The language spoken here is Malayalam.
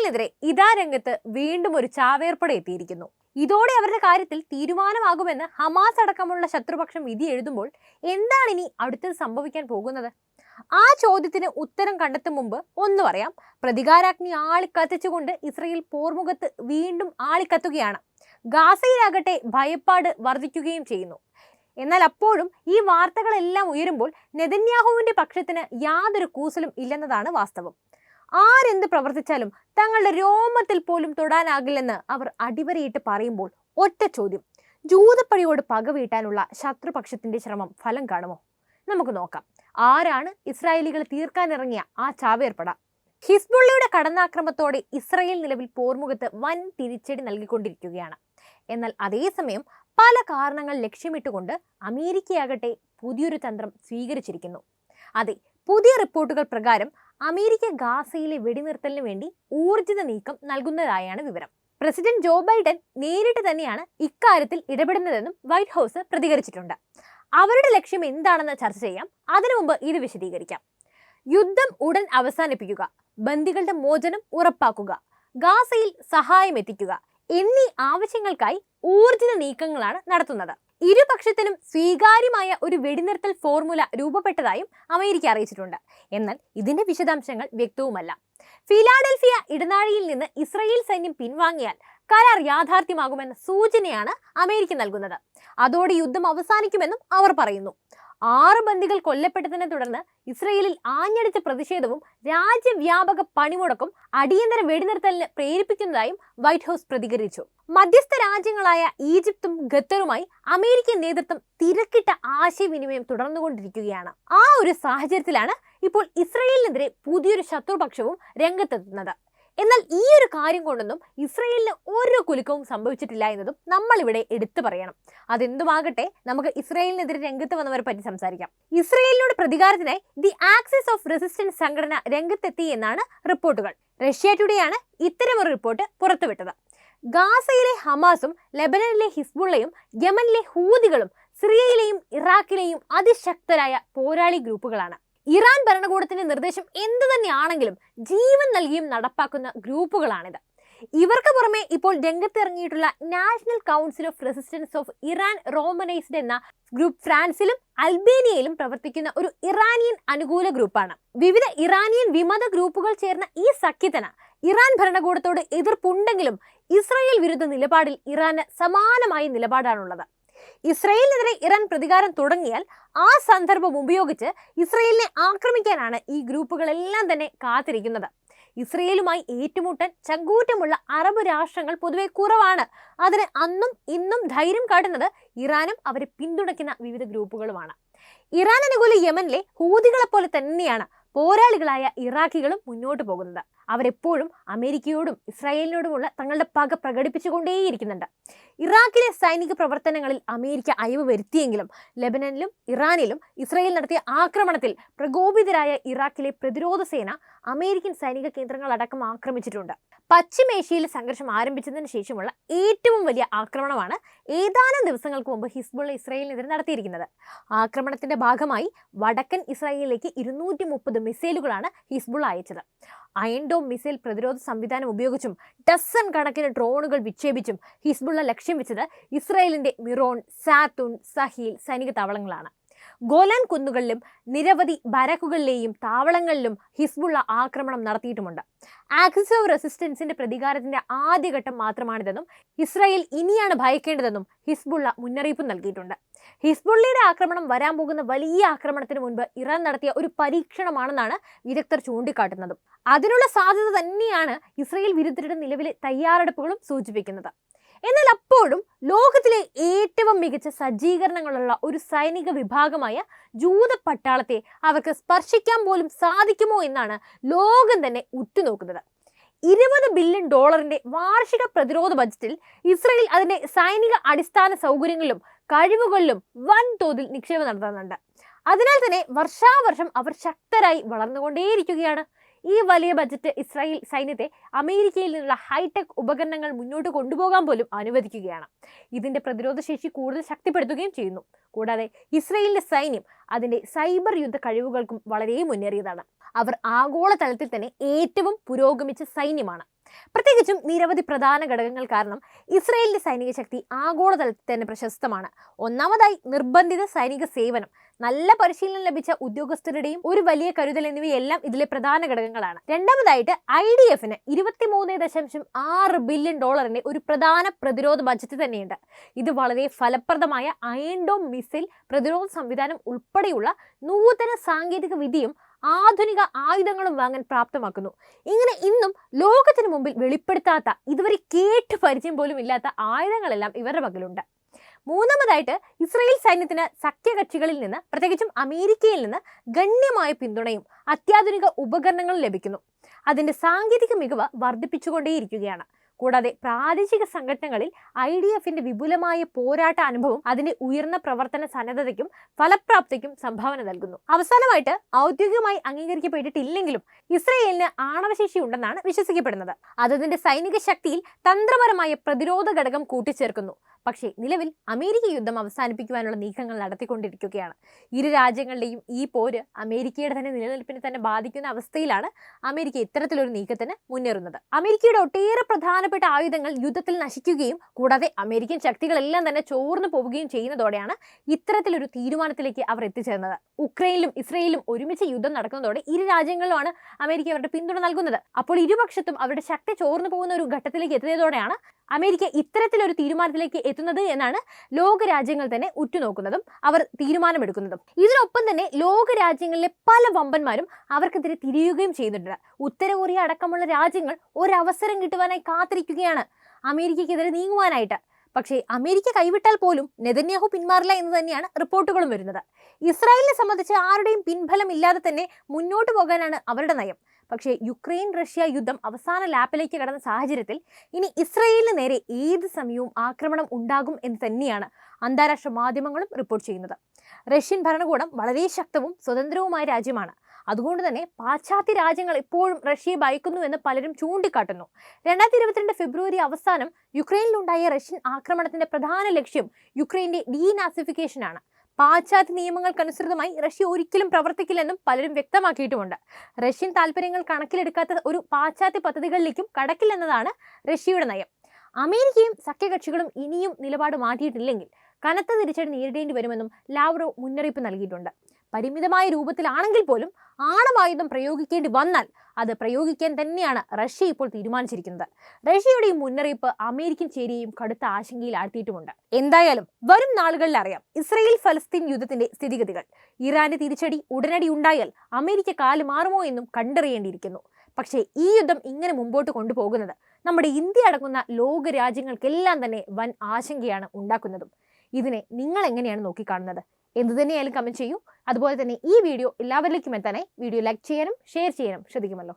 ഇസ്രായേലിനെതിരെ ഇതാ രംഗത്ത് വീണ്ടും ഒരു ചാവേർപ്പട എത്തിയിരിക്കുന്നു. ഇതോടെ അവരുടെ കാര്യത്തിൽ തീരുമാനമാകുമെന്ന് ഹമാസ് അടക്കമുള്ള ശത്രുപക്ഷം വിധി എഴുതുമ്പോൾ എന്താണ് ഇനി അടുത്തത് സംഭവിക്കാൻ പോകുന്നത്? ആ ചോദ്യത്തിന് ഉത്തരം കണ്ടെത്തും മുമ്പ് ഒന്ന് പറയാം. പ്രതികാരാഗ്നി ആളിക്കത്തിച്ചുകൊണ്ട് ഇസ്രയേൽ പോർമുഖത്ത് വീണ്ടും ആളിക്കത്തുകയാണ്. ഗാസയിലാകട്ടെ ഭയപ്പാട് വർദ്ധിക്കുകയും ചെയ്യുന്നു. എന്നാൽ അപ്പോഴും ഈ വാർത്തകളെല്ലാം ഉയരുമ്പോൾ നെതന്യാഹുവിന്റെ പക്ഷത്തിന് യാതൊരു കൂസലും ഇല്ലെന്നതാണ് വാസ്തവം. ആരെന്ത് പ്രവർത്തിച്ചാലും തങ്ങളുടെ രോമത്തിൽ പോലും തൊടാനാകില്ലെന്ന് അവർ അടിവരയിട്ട് പറയുമ്പോൾ ഒറ്റ ചോദ്യം ജൂതപ്പഴിയോട് പകവീട്ടാനുള്ള ശത്രുപക്ഷത്തിന്റെ ശ്രമം ഫലം കാണുമോ? നമുക്ക് നോക്കാം. ആരാണ് ഇസ്രായേലികൾ തീർക്കാനിറങ്ങിയ ആ ചാവേർപ്പട? ഹിസ്ബുള്ളയുടെ കടന്നാക്രമത്തോടെ ഇസ്രായേൽ നിലവിൽ പോർമുഖത്ത് വൻ തിരിച്ചടി നൽകിക്കൊണ്ടിരിക്കുകയാണ്. എന്നാൽ അതേസമയം പല കാരണങ്ങൾ ലക്ഷ്യമിട്ടുകൊണ്ട് അമേരിക്കയാകട്ടെ പുതിയൊരു തന്ത്രം സ്വീകരിച്ചിരിക്കുന്നു. അതെ പുതിയ റിപ്പോർട്ടുകൾ പ്രകാരം അമേരിക്ക ഗാസയിലെ വെടിനിർത്തലിന് വേണ്ടി ഊർജിത നീക്കം നൽകുന്നതായാണ് വിവരം. പ്രസിഡന്റ് ജോ ബൈഡൻ നേരിട്ട് തന്നെയാണ് ഇക്കാര്യത്തിൽ ഇടപെടുന്നതെന്നും വൈറ്റ് ഹൗസ് പ്രതികരിച്ചിട്ടുണ്ട്. അവരുടെ ലക്ഷ്യം എന്താണെന്ന് ചർച്ച ചെയ്യാം. അതിനു മുമ്പ് ഇത് വിശദീകരിക്കാം. യുദ്ധം ഉടൻ അവസാനിപ്പിക്കുക. ബന്ദികളുടെ മോചനം ഉറപ്പാക്കുക. ഗാസയിൽ സഹായം എത്തിക്കുക എന്നീ ആവശ്യങ്ങൾക്കായി ഊർജിത നീക്കങ്ങളാണ് നടത്തുന്നത്. ഇരുപക്ഷത്തിനും സ്വീകാര്യമായ ഒരു വെടിനിർത്തൽ ഫോർമുല രൂപപ്പെട്ടതായും അമേരിക്ക അറിയിച്ചിട്ടുണ്ട്. എന്നാൽ ഇതിന്റെ വിശദാംശങ്ങൾ വ്യക്തവുമല്ല. ഫിലാഡൽഫിയ ഇടനാഴിയിൽ നിന്ന് ഇസ്രയേൽ സൈന്യം പിൻവാങ്ങിയാൽ കരാർ യാഥാർത്ഥ്യമാകുമെന്ന സൂചനയാണ് അമേരിക്ക നൽകുന്നത്. അതോടെ യുദ്ധം അവസാനിക്കുമെന്നും അവർ പറയുന്നു. ആറ് ബന്ദികൾ കൊല്ലപ്പെട്ടതിനെ തുടർന്ന് ഇസ്രയേലിൽ ആഞ്ഞടിച്ച പ്രതിഷേധവും രാജ്യവ്യാപക പണിമുടക്കും അടിയന്തര വെടിനിർത്തലിന് പ്രേരിപ്പിക്കുന്നതായും വൈറ്റ് ഹൗസ് പ്രതികരിച്ചു. മധ്യസ്ഥ രാജ്യങ്ങളായ ഈജിപ്തും ഖത്തറുമായി അമേരിക്കൻ നേതൃത്വം തിരക്കിട്ട ആശയവിനിമയം തുടർന്നുകൊണ്ടിരിക്കുകയാണ്. ആ ഒരു സാഹചര്യത്തിലാണ് ഇപ്പോൾ ഇസ്രയേലിനെതിരെ പുതിയൊരു ശത്രുപക്ഷവും രംഗത്തെത്തുന്നത്. എന്നാൽ ഈ ഒരു കാര്യം കൊണ്ടൊന്നും ഇസ്രയേലിന് ഒരു കുലുക്കവും സംഭവിച്ചിട്ടില്ല എന്നതും നമ്മൾ ഇവിടെ എടുത്തു പറയണം. അതെന്തുമാകട്ടെ നമുക്ക് ഇസ്രയേലിനെതിരെ രംഗത്ത് വന്നവരെ പറ്റി സംസാരിക്കാം. ഇസ്രയേലിനോട് പ്രതികാരത്തിനായി ദി ആക്സിസ് ഓഫ് റെസിസ്റ്റൻസ് സംഘടന രംഗത്തെത്തി എന്നാണ് റിപ്പോർട്ടുകൾ. റഷ്യ ടുഡേയാണ് ഇത്തരമൊരു റിപ്പോർട്ട് പുറത്തുവിട്ടത്. ഗാസയിലെ ഹമാസും ലെബനനിലെ ഹിസ്ബുള്ളയും യമനിലെ ഹൂദികളും സിറിയയിലെയും ഇറാഖിലെയും അതിശക്തരായ പോരാളി ഗ്രൂപ്പുകളാണ്. ഇറാൻ ഭരണകൂടത്തിന്റെ നിർദ്ദേശം എന്തു തന്നെയാണെങ്കിലും ജീവൻ നൽകിയും നടപ്പാക്കുന്ന ഗ്രൂപ്പുകളാണിത്. ഇവർക്ക് പുറമെ ഇപ്പോൾ രംഗത്തിറങ്ങിയിട്ടുള്ള national council of resistance of Iran romanised എന്ന ഗ്രൂപ്പ് ഫ്രാൻസിലും അൽബേനിയയിലും പ്രവർത്തിക്കുന്ന ഒരു ഇറാനിയൻ അനുകൂല ഗ്രൂപ്പാണ്. വിവിധ ഇറാനിയൻ വിമത ഗ്രൂപ്പുകൾ ചേർന്ന ഈ സഖ്യത്തിന് ഇറാൻ ഭരണകൂടത്തോട് എതിർപ്പുണ്ടെങ്കിലും ഇസ്രായേൽ വിരുദ്ധ നിലപാടിൽ ഇറാന് സമാനമായ നിലപാടാണുള്ളത്. ഇസ്രയേലിനെതിരെ ഇറാൻ പ്രതികാരം തുടങ്ങിയാൽ ആ സന്ദർഭം ഉപയോഗിച്ച് ഇസ്രയേലിനെ ആക്രമിക്കാനാണ് ഈ ഗ്രൂപ്പുകളെല്ലാം തന്നെ കാത്തിരിക്കുന്നത്. ഇസ്രയേലുമായി ഏറ്റുമുട്ടാൻ ചങ്കൂറ്റമുള്ള അറബ് രാഷ്ട്രങ്ങൾ പൊതുവെ കുറവാണ്. അതിന് അന്നും ഇന്നും ധൈര്യം കാട്ടുന്നത് ഇറാനും അവരെ പിന്തുണയ്ക്കുന്ന വിവിധ ഗ്രൂപ്പുകളുമാണ്. ഇറാൻ അനുകൂല യമനിലെ ഹൂതികളെ പോലെ തന്നെയാണ് പോരാളികളായ ഇറാഖികളും മുന്നോട്ട് പോകുന്നത്. അവരെപ്പോഴും അമേരിക്കയോടും ഇസ്രായേലിനോടുമുള്ള തങ്ങളുടെ പക പ്രകടിപ്പിച്ചുകൊണ്ടേയിരിക്കുന്നുണ്ട്. ഇറാഖിലെ സൈനിക പ്രവർത്തനങ്ങളിൽ അമേരിക്ക അയവ് വരുത്തിയെങ്കിലും ലെബനനിലും ഇറാനിലും ഇസ്രായേൽ നടത്തിയ ആക്രമണത്തിൽ പ്രകോപിതരായ ഇറാഖിലെ പ്രതിരോധ സേന അമേരിക്കൻ സൈനിക കേന്ദ്രങ്ങൾ അടക്കം ആക്രമിച്ചിട്ടുണ്ട്. പശ്ചിമേഷ്യയിൽ സംഘർഷം ആരംഭിച്ചതിന് ശേഷമുള്ള ഏറ്റവും വലിയ ആക്രമണമാണ് ഏതാനും ദിവസങ്ങൾക്ക് മുമ്പ് ഹിസ്ബുള്ള ഇസ്രായേലിനെതിരെ നടത്തിയിരിക്കുന്നത്. ആക്രമണത്തിന്റെ ഭാഗമായി വടക്കൻ ഇസ്രായേലിലേക്ക് ഇരുന്നൂറ്റി മുപ്പത് മിസൈലുകളാണ് ഹിസ്ബുള്ള അയച്ചത്. അയൺഡോം മിസൈൽ പ്രതിരോധ സംവിധാനം ഉപയോഗിച്ചും ഡസൺ കണക്കിന് ഡ്രോണുകൾ വിക്ഷേപിച്ചും ഹിസ്ബുള്ള ലക്ഷ്യം വെച്ചത് ഇസ്രായേലിന്റെ മിറോൺ സാത്തുൻ സഹീൽ സൈനിക താവളങ്ങളാണ്. ഗോലാൻ കുന്നുകളിലും നിരവധി ബരക്കുകളിലെയും താവളങ്ങളിലും ഹിസ്ബുള്ള ആക്രമണം നടത്തിയിട്ടുമുണ്ട്. ആക്സിസ് റെസിസ്റ്റൻസിന്റെ പ്രതികാരത്തിന്റെ ആദ്യഘട്ടം മാത്രമാണിതെന്നും ഇസ്രായേൽ ഇനിയാണ് ഭയക്കേണ്ടതെന്നും ഹിസ്ബുള്ള മുന്നറിയിപ്പ് നൽകിയിട്ടുണ്ട്. ഹിസ്ബുള്ളയുടെ ആക്രമണം വരാൻ പോകുന്ന വലിയ ആക്രമണത്തിന് മുൻപ് ഇറാൻ നടത്തിയ ഒരു പരീക്ഷണമാണെന്നാണ് വിദഗ്ധർ ചൂണ്ടിക്കാട്ടുന്നതും. അതിനുള്ള സാധ്യത തന്നെയാണ് ഇസ്രയേൽ വിരുദ്ധരുടെ നിലവിലെ തയ്യാറെടുപ്പുകളും സൂചിപ്പിക്കുന്നത്. എന്നാൽ അപ്പോഴും ലോകത്തിലെ ഏറ്റവും മികച്ച സജ്ജീകരണങ്ങളുള്ള ഒരു സൈനിക വിഭാഗമായ ജൂത പട്ടാളത്തെ അവർക്ക് സ്പർശിക്കാൻ പോലും സാധിക്കുമോ എന്നാണ് ലോകം തന്നെ ഉറ്റുനോക്കുന്നത്. ഇരുപത് ബില്യൺ ഡോളറിന്റെ വാർഷിക പ്രതിരോധ ബജറ്റിൽ ഇസ്രയേൽ അതിന്റെ സൈനിക അടിസ്ഥാന സൗകര്യങ്ങളിലും കഴിവുകളിലും വൻതോതിൽ നിക്ഷേപം നടത്തുന്നുണ്ട് അതിനാൽ തന്നെ വർഷാവർഷം അവർ ശക്തരായി വളർന്നുകൊണ്ടേയിരിക്കുകയാണ്. ഈ വലിയ ബജറ്റ് ഇസ്രായേൽ സൈന്യത്തെ അമേരിക്കയിൽ നിന്നുള്ള ഹൈടെക് ഉപകരണങ്ങൾ മുന്നോട്ട് കൊണ്ടുപോകാൻ പോലും അനുവദിക്കുകയാണ്. ഇതിന്റെ പ്രതിരോധ ശേഷി കൂടുതൽ ശക്തിപ്പെടുത്തുകയും ചെയ്യുന്നു. കൂടാതെ ഇസ്രായേലിന്റെ സൈന്യം അതിന്റെ സൈബർ യുദ്ധ കഴിവുകൾക്കും വളരെ മുന്നേറിയതാണ്. അവർ ആഗോളതലത്തിൽ തന്നെ ഏറ്റവും പുരോഗമിച്ച സൈന്യമാണ്. പ്രത്യേകിച്ചും നിരവധി പ്രധാന ഘടകങ്ങൾ കാരണം ഇസ്രായേലിന്റെ സൈനിക ശക്തി ആഗോളതലത്തിൽ തന്നെ പ്രശസ്തമാണ്. ഒന്നാമതായി നിർബന്ധിത സൈനിക സേവനം നല്ല പരിശീലനം ലഭിച്ച ഉദ്യോഗസ്ഥരുടെയും ഒരു വലിയ കരുതൽ എന്നിവയെല്ലാം ഇതിലെ പ്രധാന ഘടകങ്ങളാണ്. രണ്ടാമതായിട്ട് ഐ ഡി എഫിന് ഇരുപത്തിമൂന്ന് ദശാംശം ആറ് ബില്യൺ ഡോളറിന്റെ ഒരു പ്രധാന പ്രതിരോധ ബജറ്റ് തന്നെയുണ്ട്. ഇത് വളരെ ഫലപ്രദമായ അയൻഡോം മിസൈൽ പ്രതിരോധ സംവിധാനം ഉൾപ്പെടെയുള്ള നൂതന സാങ്കേതിക വിദ്യയും ആധുനിക ആയുധങ്ങളും വാങ്ങാൻ പ്രാപ്തമാക്കുന്നു. ഇങ്ങനെ ഇന്നും ലോകത്തിന് മുമ്പിൽ വെളിപ്പെടുത്താത്ത ഇതുവരെ കേട്ട് പരിചയം പോലും ഇല്ലാത്ത ആയുധങ്ങളെല്ലാം ഇവരുടെ പക്കലുണ്ട്. മൂന്നാമതായിട്ട് ഇസ്രയേൽ സൈന്യത്തിന് സഖ്യകക്ഷികളിൽ നിന്ന് പ്രത്യേകിച്ചും അമേരിക്കയിൽ നിന്ന് ഗണ്യമായ പിന്തുണയും അത്യാധുനിക ഉപകരണങ്ങളും ലഭിക്കുന്നു. അതിന്റെ സാങ്കേതിക മികവ് വർദ്ധിപ്പിച്ചുകൊണ്ടേയിരിക്കുകയാണ്. കൂടാതെ പ്രാദേശിക സംഘടനകളിൽ ഐ ഡി എഫിന്റെ വിപുലമായ പോരാട്ട അനുഭവം അതിന്റെ ഉയർന്ന പ്രവർത്തന സന്നദ്ധതയ്ക്കും ഫലപ്രാപ്തിക്കും സംഭാവന നൽകുന്നു. അവസാനമായിട്ട് ഔദ്യോഗികമായി അംഗീകരിക്കപ്പെട്ടിട്ടില്ലെങ്കിലും ഇസ്രയേലിന് ആണവശേഷി ഉണ്ടെന്നാണ് വിശ്വസിക്കപ്പെടുന്നത്. അതതിന്റെ സൈനിക ശക്തിയിൽ തന്ത്രപരമായ പ്രതിരോധ ഘടകം കൂട്ടിച്ചേർക്കുന്നു. പക്ഷേ നിലവിൽ അമേരിക്ക യുദ്ധം അവസാനിപ്പിക്കുവാനുള്ള നീക്കങ്ങൾ നടത്തിക്കൊണ്ടിരിക്കുകയാണ്. ഇരു രാജ്യങ്ങളുടെയും ഈ പോര് അമേരിക്കയുടെ തന്നെ നിലനിൽപ്പിനെ തന്നെ ബാധിക്കുന്ന അവസ്ഥയിലാണ് അമേരിക്ക ഇത്തരത്തിലൊരു നീക്കത്തിന് മുന്നേറുന്നത്. അമേരിക്കയുടെ ഒട്ടേറെ പ്രധാനപ്പെട്ട ആയുധങ്ങൾ യുദ്ധത്തിൽ നശിക്കുകയും കൂടാതെ അമേരിക്കൻ ശക്തികളെല്ലാം തന്നെ ചോർന്നു പോവുകയും ചെയ്യുന്നതോടെയാണ് ഇത്തരത്തിലൊരു തീരുമാനത്തിലേക്ക് അവർ എത്തിച്ചേർന്നത്. ഉക്രൈനിലും ഇസ്രയേലും ഒരുമിച്ച് യുദ്ധം നടക്കുന്നതോടെ ഇരു രാജ്യങ്ങളിലുമാണ് അമേരിക്ക അവരുടെ പിന്തുണ നൽകുന്നത്. അപ്പോൾ ഇരുപക്ഷത്തും അവരുടെ ശക്തി ചോർന്നു പോകുന്ന ഒരു ഘട്ടത്തിലേക്ക് എത്തിയതോടെയാണ് അമേരിക്ക ഇത്തരത്തിലൊരു തീരുമാനത്തിലേക്ക് എത്തുന്നത് എന്നാണ് ലോകരാജ്യങ്ങൾ തന്നെ ഉറ്റുനോക്കുന്നതും അവർ തീരുമാനമെടുക്കുന്നതും. ഇതിനൊപ്പം തന്നെ ലോകരാജ്യങ്ങളിലെ പല വമ്പന്മാരും അവർക്കെതിരെ തിരിയുകയും ചെയ്യുന്നുണ്ട്. ഉത്തര കൊറിയ അടക്കമുള്ള രാജ്യങ്ങൾ ഒരവസരം കിട്ടുവാനായി കാത്തിരിക്കുകയാണ്. അമേരിക്കയ്ക്കെതിരെ നീങ്ങുവാനായിട്ട്. പക്ഷേ അമേരിക്ക കൈവിട്ടാൽ പോലും നെതന്യാഹു പിന്മാറില്ല എന്ന് തന്നെയാണ് റിപ്പോർട്ടുകളും വരുന്നത്. ഇസ്രായേലിനെ സംബന്ധിച്ച് ആരുടെയും പിൻഫലം ഇല്ലാതെ തന്നെ മുന്നോട്ട് പോകാനാണ് അവരുടെ നയം. പക്ഷേ യുക്രൈൻ റഷ്യ യുദ്ധം അവസാന ലാപ്പിലേക്ക് കടന്ന സാഹചര്യത്തിൽ ഇനി ഇസ്രയേലിന് നേരെ ഏത് സമയവും ആക്രമണം ഉണ്ടാകും എന്ന് തന്നെയാണ് അന്താരാഷ്ട്ര മാധ്യമങ്ങളും റിപ്പോർട്ട് ചെയ്യുന്നത്. റഷ്യൻ ഭരണകൂടം വളരെ ശക്തവും സ്വതന്ത്രവുമായ രാജ്യമാണ്. അതുകൊണ്ട് തന്നെ പാശ്ചാത്യ രാജ്യങ്ങൾ ഇപ്പോഴും റഷ്യയെ ഭയക്കുന്നു എന്ന് പലരും ചൂണ്ടിക്കാട്ടുന്നു. രണ്ടായിരത്തി ഇരുപത്തിരണ്ട് ഫെബ്രുവരി അവസാനം യുക്രൈനിലുണ്ടായ റഷ്യൻ ആക്രമണത്തിന്റെ പ്രധാന ലക്ഷ്യം യുക്രൈന്റെ ഡീനാസിഫിക്കേഷൻ ആണ്. പാശ്ചാത്യ നിയമങ്ങൾക്കനുസൃതമായി റഷ്യ ഒരിക്കലും പ്രവർത്തിക്കില്ലെന്നും പലരും വ്യക്തമാക്കിയിട്ടുമുണ്ട്. റഷ്യൻ താല്പര്യങ്ങൾ കണക്കിലെടുക്കാത്ത ഒരു പാശ്ചാത്യ പദ്ധതികളിലേക്കും കടക്കില്ലെന്നതാണ് റഷ്യയുടെ നയം. അമേരിക്കയും സഖ്യകക്ഷികളും ഇനിയും നിലപാട് മാറ്റിയിട്ടില്ലെങ്കിൽ കനത്ത തിരിച്ചടി നേരിടേണ്ടി വരുമെന്നും ലാവ്റോ മുന്നറിയിപ്പ് നൽകിയിട്ടുണ്ട്. പരിമിതമായ രൂപത്തിലാണെങ്കിൽ പോലും ആണവായുധം പ്രയോഗിക്കേണ്ടി വന്നാൽ അത് പ്രയോഗിക്കാൻ തന്നെയാണ് റഷ്യ ഇപ്പോൾ തീരുമാനിച്ചിരിക്കുന്നത്. റഷ്യയുടെ ഈ മുന്നറിയിപ്പ് അമേരിക്കൻ ചേരിയെയും കടുത്ത ആശങ്കയിൽ ആഴ്ത്തിയിട്ടുമുണ്ട് എന്തായാലും വരും നാളുകളിൽ അറിയാം ഇസ്രയേൽ ഫലസ്തീൻ യുദ്ധത്തിന്റെ സ്ഥിതിഗതികൾ. ഇറാന്റെ തിരിച്ചടി ഉടനടി ഉണ്ടായാൽ അമേരിക്ക കാൽ മാറുമോ എന്നും കണ്ടറിയേണ്ടിയിരിക്കുന്നു. പക്ഷേ ഈ യുദ്ധം ഇങ്ങനെ മുമ്പോട്ട് കൊണ്ടുപോകുന്നത് നമ്മുടെ ഇന്ത്യ അടങ്ങുന്ന ലോക രാജ്യങ്ങൾക്കെല്ലാം തന്നെ വൻ ആശങ്കയാണ് ഉണ്ടാക്കുന്നതും. ഇതിനെ നിങ്ങൾ എങ്ങനെയാണ് നോക്കിക്കാണുന്നത്? എന്ത് തന്നെയായാലും കമന്റ് ചെയ്യൂ. അതുപോലെ തന്നെ ഈ വീഡിയോ എല്ലാവരിലേക്കും എത്താനായി. വീഡിയോ ലൈക്ക് ചെയ്യാനും ഷെയർ ചെയ്യാനും ശ്രദ്ധിക്കുമല്ലോ.